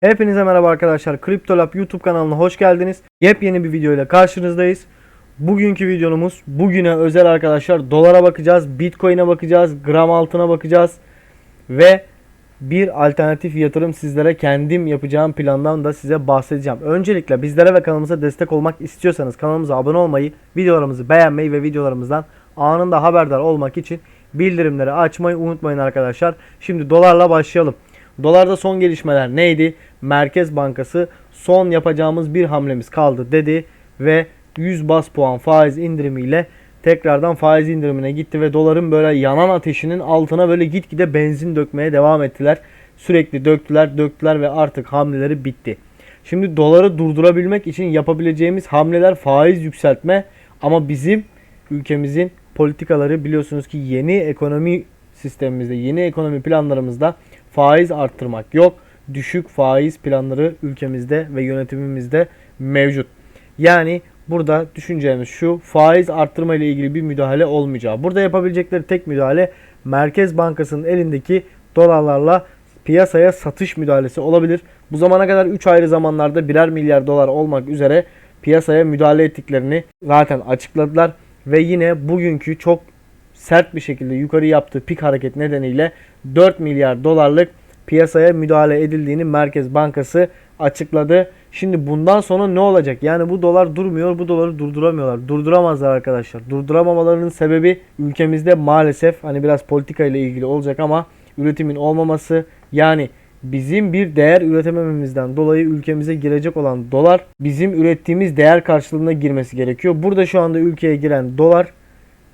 Hepinize merhaba arkadaşlar. Kriptolab YouTube kanalına hoş geldiniz. Yepyeni bir video ile karşınızdayız. Bugünkü videomuz bugüne özel arkadaşlar. Dolara bakacağız, Bitcoin'e bakacağız, gram altına bakacağız ve bir alternatif yatırım sizlere kendim yapacağım plandan da size bahsedeceğim. Öncelikle bizlere ve kanalımıza destek olmak istiyorsanız kanalımıza abone olmayı, videolarımızı beğenmeyi ve videolarımızdan anında haberdar olmak için bildirimleri açmayı unutmayın arkadaşlar. Şimdi dolarla başlayalım. Dolarda son gelişmeler neydi? Merkez Bankası son yapacağımız bir hamlemiz kaldı dedi ve 100 bas puan faiz indirimiyle tekrardan faiz indirimine gitti ve doların böyle yanan ateşinin altına böyle gitgide benzin dökmeye devam ettiler. Sürekli döktüler, döktüler ve artık hamleleri bitti. Şimdi doları durdurabilmek için yapabileceğimiz hamleler faiz yükseltme ama bizim ülkemizin politikaları biliyorsunuz ki yeni ekonomi sistemimizde, yeni ekonomi planlarımızda faiz arttırmak yok. Düşük faiz planları ülkemizde ve yönetimimizde mevcut. Yani burada düşüneceğimiz şu faiz arttırma ile ilgili bir müdahale olmayacağı. Burada yapabilecekleri tek müdahale Merkez Bankası'nın elindeki dolarlarla piyasaya satış müdahalesi olabilir. Bu zamana kadar 3 ayrı zamanlarda birer milyar dolar olmak üzere piyasaya müdahale ettiklerini zaten açıkladılar ve yine bugünkü çok sert bir şekilde yukarı yaptığı pik hareket nedeniyle 4 milyar dolarlık piyasaya müdahale edildiğini Merkez Bankası açıkladı. Şimdi bundan sonra ne olacak? Yani bu dolar durmuyor, bu doları durduramıyorlar. Durduramazlar arkadaşlar. Durduramamalarının sebebi ülkemizde maalesef hani biraz politika ile ilgili olacak ama üretimin olmaması yani bizim bir değer üretemememizden dolayı ülkemize girecek olan dolar bizim ürettiğimiz değer karşılığında girmesi gerekiyor. Burada şu anda ülkeye giren dolar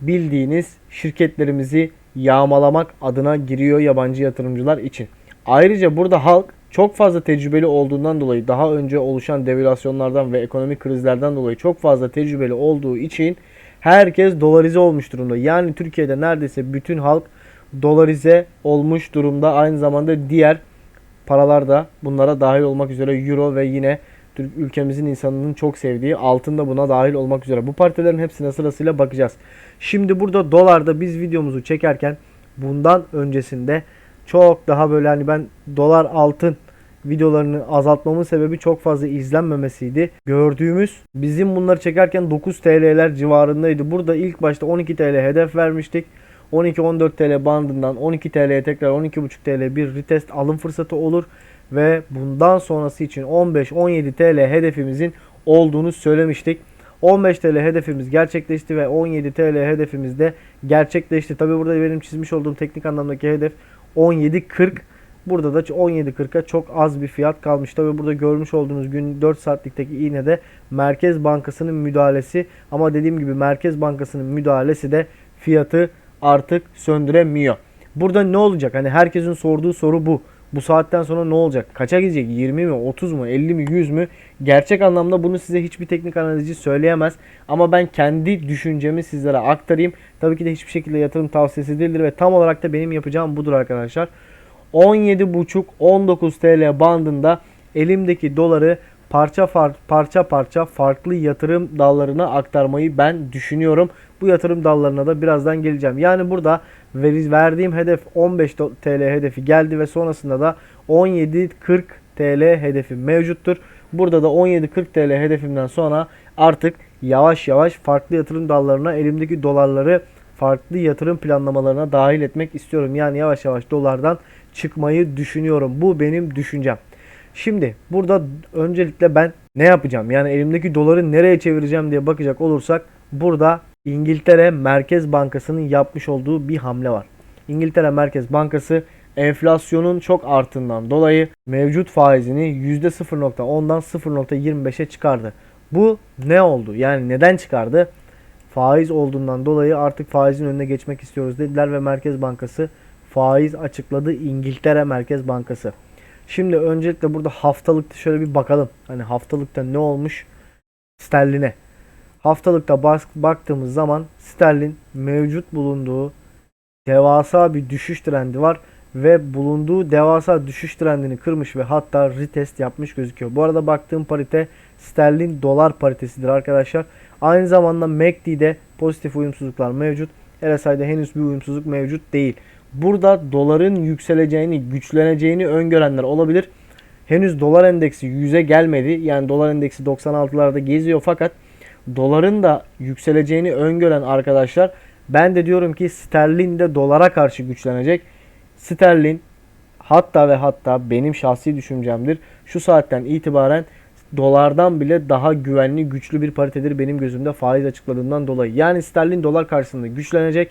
bildiğiniz şirketlerimizi yağmalamak adına giriyor yabancı yatırımcılar için. Ayrıca burada halk çok fazla tecrübeli olduğundan dolayı daha önce oluşan devalüasyonlardan ve ekonomik krizlerden dolayı çok fazla tecrübeli olduğu için herkes dolarize olmuş durumda. Yani Türkiye'de neredeyse bütün halk dolarize olmuş durumda. Aynı zamanda diğer paralar da bunlara dahil olmak üzere euro ve yine Türk ülkemizin insanının çok sevdiği altın da buna dahil olmak üzere. Bu partilerin hepsine sırasıyla bakacağız. Şimdi burada dolarda biz videomuzu çekerken bundan öncesinde çok daha böyle hani ben dolar altın videolarını azaltmamın sebebi çok fazla izlenmemesiydi. Gördüğümüz bizim bunları çekerken 9 TL'ler civarındaydı. Burada ilk başta 12 TL hedef vermiştik. 12-14 TL bandından 12 TL'ye tekrar 12,5 TL bir retest alım fırsatı olur ve bundan sonrası için 15-17 TL hedefimizin olduğunu söylemiştik. 15 TL hedefimiz gerçekleşti ve 17 TL hedefimiz de gerçekleşti. Tabi burada benim çizmiş olduğum teknik anlamdaki hedef 17.40. Burada da 17.40'a çok az bir fiyat kalmış. Tabi burada görmüş olduğunuz gün 4 saatlikteki iğnede Merkez Bankası'nın müdahalesi ama dediğim gibi Merkez Bankası'nın müdahalesi de fiyatı artık söndüremiyor. Burada ne olacak? Hani herkesin sorduğu soru bu. Bu saatten sonra ne olacak? Kaça gidecek? 20 mi, 30 mu, 50 mi, 100 mü? Gerçek anlamda bunu size hiçbir teknik analizci söyleyemez. Ama ben kendi düşüncemi sizlere aktarayım. Tabii ki de hiçbir şekilde yatırım tavsiyesi değildir ve tam olarak da benim yapacağım budur arkadaşlar. 17,5-19 TL bandında elimdeki doları parça far, parça parça farklı yatırım dallarına aktarmayı ben düşünüyorum. Bu yatırım dallarına da birazdan geleceğim. Yani burada verdiğim hedef 15 TL hedefi geldi ve sonrasında da 17.40 TL hedefi mevcuttur. Burada da 17.40 TL hedefimden sonra artık yavaş yavaş farklı yatırım dallarına elimdeki dolarları farklı yatırım planlamalarına dahil etmek istiyorum. Yani yavaş yavaş dolardan çıkmayı düşünüyorum. Bu benim düşüncem. Şimdi burada öncelikle ben ne yapacağım? Yani elimdeki doları nereye çevireceğim diye bakacak olursak burada İngiltere Merkez Bankası'nın yapmış olduğu bir hamle var. İngiltere Merkez Bankası enflasyonun çok arttığından dolayı mevcut faizini %0.10'dan 0.25'e çıkardı. Bu ne oldu? Yani neden çıkardı? Faiz olduğundan dolayı artık faizin önüne geçmek istiyoruz dediler ve Merkez Bankası faiz açıkladı İngiltere Merkez Bankası. Şimdi öncelikle burada haftalıkta şöyle bir bakalım. Hani haftalıkta ne olmuş sterline. Haftalıkta bak baktığımız zaman sterlin mevcut bulunduğu devasa bir düşüş trendi var ve bulunduğu devasa düşüş trendini kırmış ve hatta retest yapmış gözüküyor. Bu arada baktığım parite sterlin dolar paritesidir arkadaşlar. Aynı zamanda MACD'de pozitif uyumsuzluklar mevcut. RSI'de henüz bir uyumsuzluk mevcut değil. Burada doların yükseleceğini, güçleneceğini öngörenler olabilir. Henüz dolar endeksi 100'e gelmedi. Yani dolar endeksi 96'larda geziyor fakat doların da yükseleceğini öngören arkadaşlar ben de diyorum ki sterlin de dolara karşı güçlenecek. Sterlin hatta ve hatta benim şahsi düşüncemdir. Şu saatten itibaren dolardan bile daha güvenli, güçlü bir paritedir benim gözümde faiz açıkladığından dolayı. Yani sterlin dolar karşısında güçlenecek.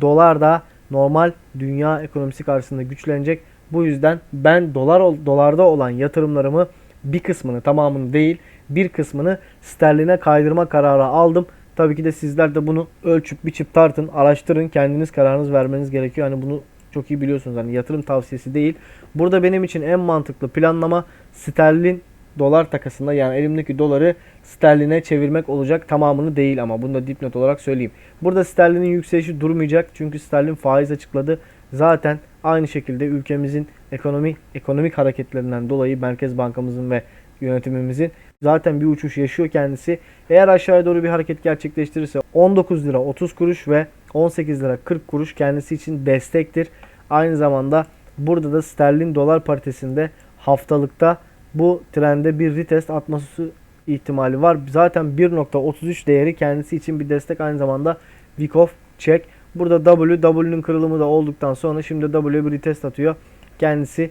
Dolar da normal dünya ekonomisi karşısında güçlenecek. Bu yüzden ben dolar dolarda olan yatırımlarımı bir kısmını tamamını değil bir kısmını sterline kaydırma kararı aldım. Tabii ki de sizler de bunu ölçüp biçip tartın, araştırın, kendiniz kararınız vermeniz gerekiyor. Hani bunu çok iyi biliyorsunuz. Hani yatırım tavsiyesi değil. Burada benim için en mantıklı planlama sterlin dolar takasında yani elimdeki doları sterline çevirmek olacak. Tamamını değil ama bunu da dipnot olarak söyleyeyim. Burada sterlinin yükselişi durmayacak. Çünkü sterlin faiz açıkladı. Zaten aynı şekilde ülkemizin ekonomi ekonomik hareketlerinden dolayı Merkez Bankamızın ve yönetimimizin zaten bir uçuş yaşıyor kendisi. Eğer aşağıya doğru bir hareket gerçekleştirirse 19 lira 30 kuruş ve 18 lira 40 kuruş kendisi için destektir. Aynı zamanda burada da sterlin dolar paritesinde haftalıkta bu trende bir retest atması ihtimali var. Zaten 1.33 değeri kendisi için bir destek aynı zamanda Vikov çek. Burada W, W'nün kırılımı da olduktan sonra şimdi W bir retest atıyor. Kendisi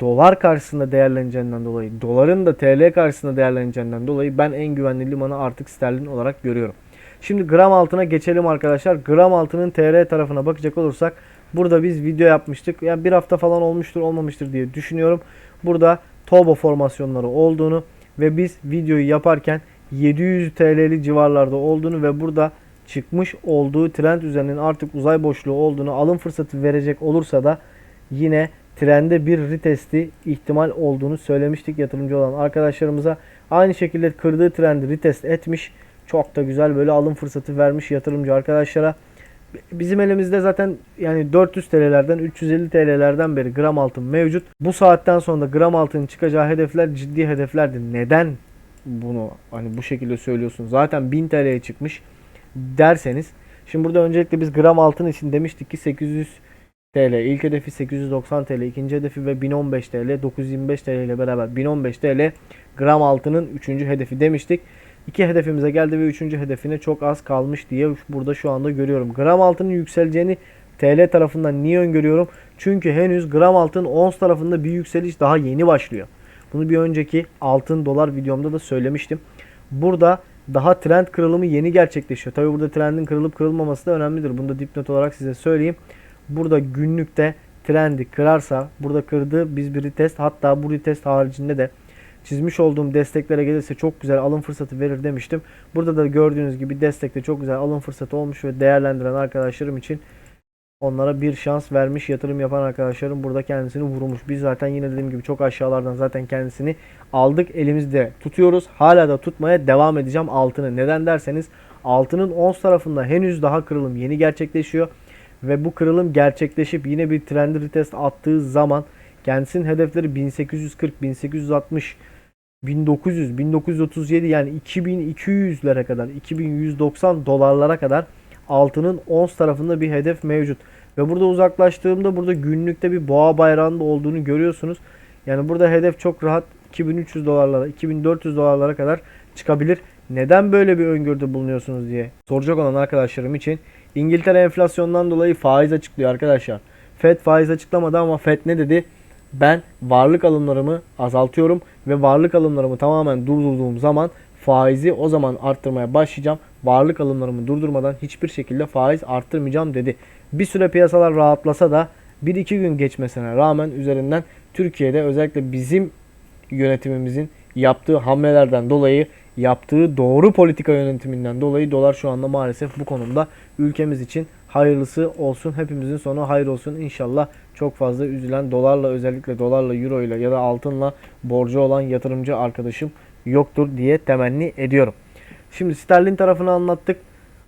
dolar karşısında değerleneceğinden dolayı, doların da TL karşısında değerleneceğinden dolayı ben en güvenli limanı artık sterlin olarak görüyorum. Şimdi gram altına geçelim arkadaşlar. Gram altının TR tarafına bakacak olursak burada biz video yapmıştık. Yani bir hafta falan olmuştur olmamıştır diye düşünüyorum. Burada Toba formasyonları olduğunu ve biz videoyu yaparken 700 TL'li civarlarda olduğunu ve burada çıkmış olduğu trend üzerinin artık uzay boşluğu olduğunu alım fırsatı verecek olursa da yine trende bir retesti ihtimal olduğunu söylemiştik yatırımcı olan arkadaşlarımıza. Aynı şekilde kırdığı trendi retest etmiş. Çok da güzel böyle alım fırsatı vermiş yatırımcı arkadaşlara. Bizim elimizde zaten yani 400 TL'lerden 350 TL'lerden beri gram altın mevcut. Bu saatten sonra gram altının çıkacağı hedefler ciddi hedeflerdi. Neden bunu hani bu şekilde söylüyorsun? Zaten 1000 TL'ye çıkmış derseniz. Şimdi burada öncelikle biz gram altın için demiştik ki 800 TL. İlk hedefi 890 TL. ikinci hedefi ve 1015 TL. 925 TL ile beraber 1015 TL gram altının üçüncü hedefi demiştik. İki hedefimize geldi ve üçüncü hedefine çok az kalmış diye burada şu anda görüyorum. Gram altının yükseleceğini TL tarafından niye öngörüyorum? Çünkü henüz gram altın ons tarafında bir yükseliş daha yeni başlıyor. Bunu bir önceki altın dolar videomda da söylemiştim. Burada daha trend kırılımı yeni gerçekleşiyor. Tabi burada trendin kırılıp kırılmaması da önemlidir. Bunu da dipnot olarak size söyleyeyim. Burada günlükte trendi kırarsa burada kırdı biz bir retest hatta bu retest haricinde de çizmiş olduğum desteklere gelirse çok güzel alım fırsatı verir demiştim. Burada da gördüğünüz gibi destekte çok güzel alım fırsatı olmuş ve değerlendiren arkadaşlarım için onlara bir şans vermiş yatırım yapan arkadaşlarım burada kendisini vurmuş. Biz zaten yine dediğim gibi çok aşağılardan zaten kendisini aldık elimizde tutuyoruz. Hala da tutmaya devam edeceğim altını. Neden derseniz altının ons tarafında henüz daha kırılım yeni gerçekleşiyor. Ve bu kırılım gerçekleşip yine bir trend retest attığı zaman kendisinin hedefleri 1840, 1860, 1900, 1937 yani 2200'lere kadar, 2190 dolarlara kadar altının ons tarafında bir hedef mevcut. Ve burada uzaklaştığımda burada günlükte bir boğa bayrağında olduğunu görüyorsunuz. Yani burada hedef çok rahat 2300 dolarlara, 2400 dolarlara kadar çıkabilir. Neden böyle bir öngörüde bulunuyorsunuz diye soracak olan arkadaşlarım için İngiltere enflasyondan dolayı faiz açıklıyor arkadaşlar. Fed faiz açıklamadı ama Fed ne dedi? Ben varlık alımlarımı azaltıyorum ve varlık alımlarımı tamamen durdurduğum zaman faizi o zaman arttırmaya başlayacağım. Varlık alımlarımı durdurmadan hiçbir şekilde faiz arttırmayacağım dedi. Bir süre piyasalar rahatlasa da 1-2 gün geçmesine rağmen üzerinden Türkiye'de özellikle bizim yönetimimizin yaptığı hamlelerden dolayı yaptığı doğru politika yönetiminden dolayı dolar şu anda maalesef bu konumda ülkemiz için hayırlısı olsun. Hepimizin sonu hayır olsun. İnşallah çok fazla üzülen dolarla özellikle dolarla euro ile ya da altınla borcu olan yatırımcı arkadaşım yoktur diye temenni ediyorum. Şimdi sterlin tarafını anlattık.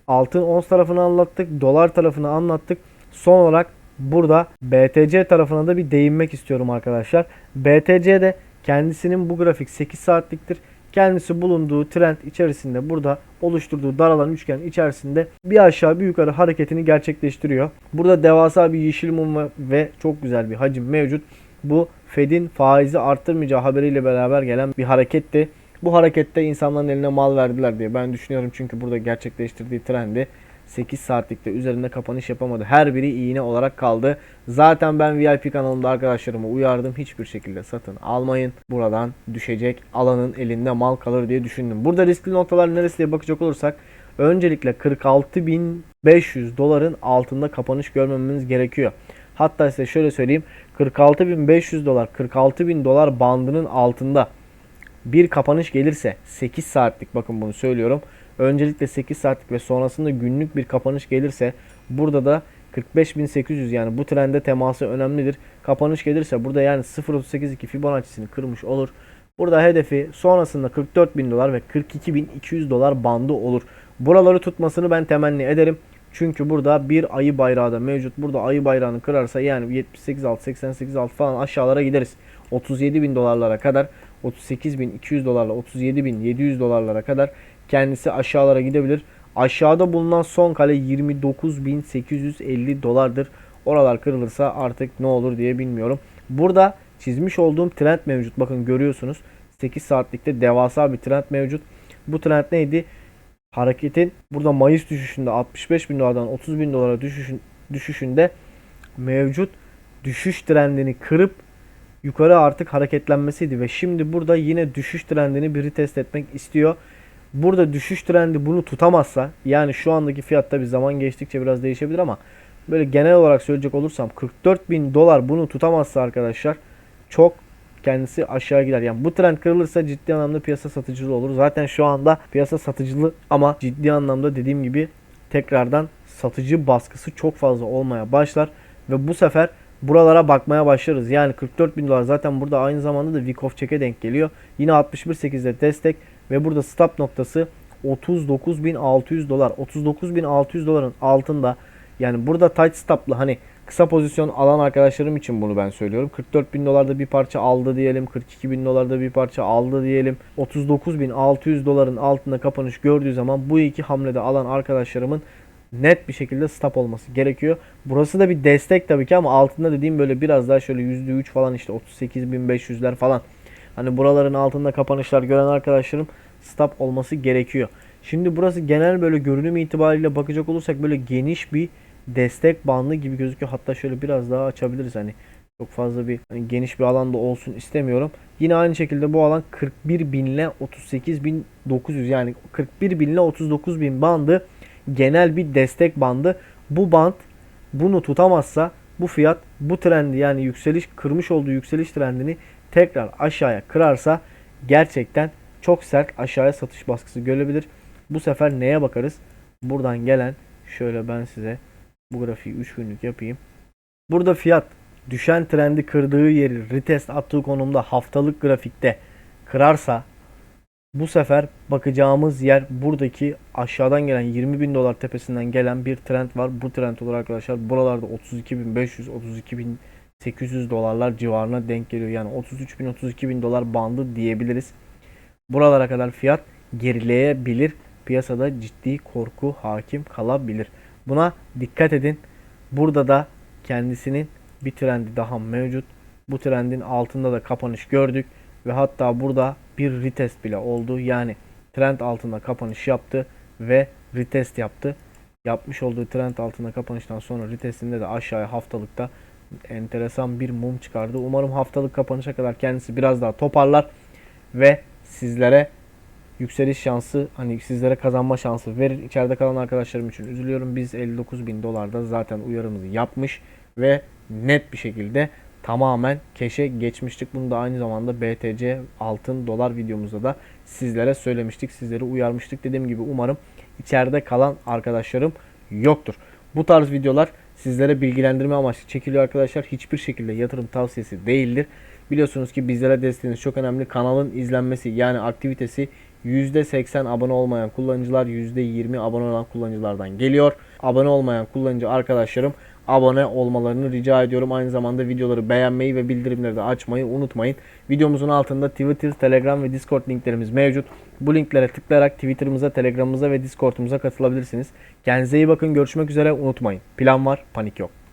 Altın ons tarafını anlattık. Dolar tarafını anlattık. Son olarak Burada BTC tarafına da bir değinmek istiyorum arkadaşlar. BTC de kendisinin bu grafik 8 saatliktir. Kendisi bulunduğu trend içerisinde burada oluşturduğu daralan üçgen içerisinde bir aşağı bir yukarı hareketini gerçekleştiriyor. Burada devasa bir yeşil mum ve- çok güzel bir hacim mevcut. Bu Fed'in faizi arttırmayacağı haberiyle beraber gelen bir hareketti. Bu harekette insanların eline mal verdiler diye ben düşünüyorum. Çünkü burada gerçekleştirdiği trendi 8 saatlikte üzerinde kapanış yapamadı. Her biri iğne olarak kaldı. Zaten ben VIP kanalımda arkadaşlarımı uyardım. Hiçbir şekilde satın almayın. Buradan düşecek alanın elinde mal kalır diye düşündüm. Burada riskli noktalar neresi diye bakacak olursak öncelikle 46.500 doların altında kapanış görmememiz gerekiyor. Hatta size şöyle söyleyeyim 46.500 dolar 46.000 dolar bandının altında bir kapanış gelirse 8 saatlik bakın bunu söylüyorum. Öncelikle 8 saatlik ve sonrasında günlük bir kapanış gelirse burada da 45.800 yani bu trende teması önemlidir. Kapanış gelirse burada yani 0.382 Fibonacci'sini kırmış olur. Burada hedefi sonrasında 44.000 dolar ve 42.200 dolar bandı olur. Buraları tutmasını ben temenni ederim. Çünkü burada bir ayı bayrağı da mevcut. Burada ayı bayrağını kırarsa yani 78 alt 88 alt falan aşağılara gideriz. 37 bin dolarlara kadar 38.200 dolarla 37.700 dolarlara kadar kendisi aşağılara gidebilir. Aşağıda bulunan son kale 29.850 dolardır. Oralar kırılırsa artık ne olur diye bilmiyorum. Burada çizmiş olduğum trend mevcut. Bakın görüyorsunuz. 8 saatlikte devasa bir trend mevcut. Bu trend neydi? Hareketin burada Mayıs düşüşünde 65 bin dolardan 30 bin dolara düşüşün, düşüşünde mevcut düşüş trendini kırıp yukarı artık hareketlenmesiydi ve şimdi burada yine düşüş trendini bir retest etmek istiyor. Burada düşüş trendi bunu tutamazsa yani şu andaki fiyatta bir zaman geçtikçe biraz değişebilir ama böyle genel olarak söyleyecek olursam 44 bin dolar bunu tutamazsa arkadaşlar çok kendisi aşağı gider. Yani bu trend kırılırsa ciddi anlamda piyasa satıcılı olur. Zaten şu anda piyasa satıcılı ama ciddi anlamda dediğim gibi tekrardan satıcı baskısı çok fazla olmaya başlar ve bu sefer buralara bakmaya başlarız. Yani 44 bin dolar zaten burada aynı zamanda da Wick of Check'e denk geliyor. Yine 61.8'de destek ve burada stop noktası 39.600 dolar. 39.600 doların altında yani burada tight stop'lı hani kısa pozisyon alan arkadaşlarım için bunu ben söylüyorum. 44 bin dolarda bir parça aldı diyelim. 42 bin dolarda bir parça aldı diyelim. 39.600 doların altında kapanış gördüğü zaman bu iki hamlede alan arkadaşlarımın net bir şekilde stop olması gerekiyor. Burası da bir destek tabii ki ama altında dediğim böyle biraz daha şöyle %3 falan işte 38.500'ler falan. Hani buraların altında kapanışlar gören arkadaşlarım stop olması gerekiyor. Şimdi burası genel böyle görünüm itibariyle bakacak olursak böyle geniş bir destek bandı gibi gözüküyor. Hatta şöyle biraz daha açabiliriz hani çok fazla bir hani geniş bir alanda olsun istemiyorum. Yine aynı şekilde bu alan 41 bin ile 38 bin 900 yani 41 bin ile 39 bin bandı genel bir destek bandı. Bu band bunu tutamazsa bu fiyat bu trendi yani yükseliş kırmış olduğu yükseliş trendini tekrar aşağıya kırarsa gerçekten çok sert aşağıya satış baskısı görebilir. Bu sefer neye bakarız? Buradan gelen şöyle ben size bu grafiği 3 günlük yapayım. Burada fiyat düşen trendi kırdığı yeri retest attığı konumda haftalık grafikte kırarsa bu sefer bakacağımız yer buradaki aşağıdan gelen 20 bin dolar tepesinden gelen bir trend var. Bu trend olarak arkadaşlar buralarda 32.500 32.800 dolarlar civarına denk geliyor. Yani 33 bin 32 bin dolar bandı diyebiliriz. Buralara kadar fiyat gerileyebilir. Piyasada ciddi korku hakim kalabilir. Buna dikkat edin. Burada da kendisinin bir trendi daha mevcut. Bu trendin altında da kapanış gördük ve hatta burada bir retest bile oldu. Yani trend altında kapanış yaptı ve retest yaptı. Yapmış olduğu trend altında kapanıştan sonra retestinde de aşağıya haftalıkta enteresan bir mum çıkardı. Umarım haftalık kapanışa kadar kendisi biraz daha toparlar ve sizlere yükseliş şansı hani sizlere kazanma şansı verir. İçeride kalan arkadaşlarım için üzülüyorum. Biz 59 bin dolarda zaten uyarımızı yapmış ve net bir şekilde tamamen keşe geçmiştik. Bunu da aynı zamanda BTC altın dolar videomuzda da sizlere söylemiştik. Sizleri uyarmıştık. Dediğim gibi umarım içeride kalan arkadaşlarım yoktur. Bu tarz videolar sizlere bilgilendirme amaçlı çekiliyor arkadaşlar. Hiçbir şekilde yatırım tavsiyesi değildir. Biliyorsunuz ki bizlere desteğiniz çok önemli. Kanalın izlenmesi yani aktivitesi %80 abone olmayan kullanıcılar %20 abone olan kullanıcılardan geliyor. Abone olmayan kullanıcı arkadaşlarım abone olmalarını rica ediyorum. Aynı zamanda videoları beğenmeyi ve bildirimleri de açmayı unutmayın. Videomuzun altında Twitter, Telegram ve Discord linklerimiz mevcut. Bu linklere tıklayarak Twitter'ımıza, Telegram'ımıza ve Discord'umuza katılabilirsiniz. Kendinize iyi bakın. Görüşmek üzere. Unutmayın. Plan var, panik yok.